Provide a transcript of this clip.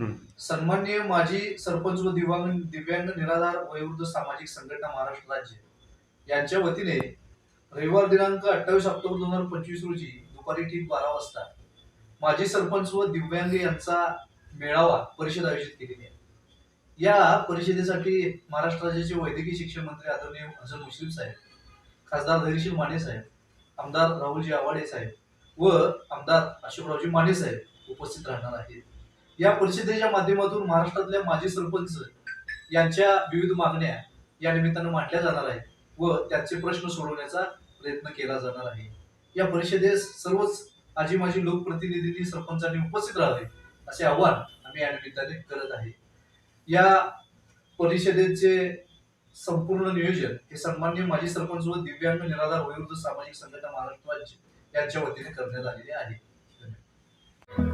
सन्मान्य माजी सरपंच व दिव्यांग दिव्यांग निराधार वयोवृद्ध सामाजिक संघटना महाराष्ट्र राज्य यांच्या वतीने रविवार दिनांक अठ्ठावीस ऑक्टोबर दोन हजार पंचवीस रोजी दुपारी ठीक बारा वाजता माजी सरपंच व दिव्यांग यांचा मेळावा परिषद आयोजित केलेली आहे. या परिषदेसाठी महाराष्ट्र राज्याचे वैद्यकीय शिक्षण मंत्री आदरणीय हसन मुश्रीफ साहेब खासदार धैर्यशील माने साहेब आमदार राहुलजी आवाडे साहेब व आमदार अशोकरावजी माने साहेब उपस्थित राहणार आहेत. या परिषदेच्या माध्यमातून महाराष्ट्रातल्या माजी सरपंच यांच्या विविध मागण्या या निमित्तानं मांडल्या जाणार आहेत व त्यांचे प्रश्न सोडवण्याचा प्रयत्न केला जाणार आहे. या परिषदेस सर्वच आजी माजी लोकप्रतिनिधींनी सरपंचांनी उपस्थित राहावे असे आवाहन आम्ही या निमित्ताने करत आहे. या परिषदेचे संपूर्ण नियोजन हे सन्मान्य माजी सरपंच व दिव्यांग निराधार वयोवृद्ध सामाजिक संघटना महाराष्ट्र राज्य यांच्या वतीने करण्यात आलेले आहे.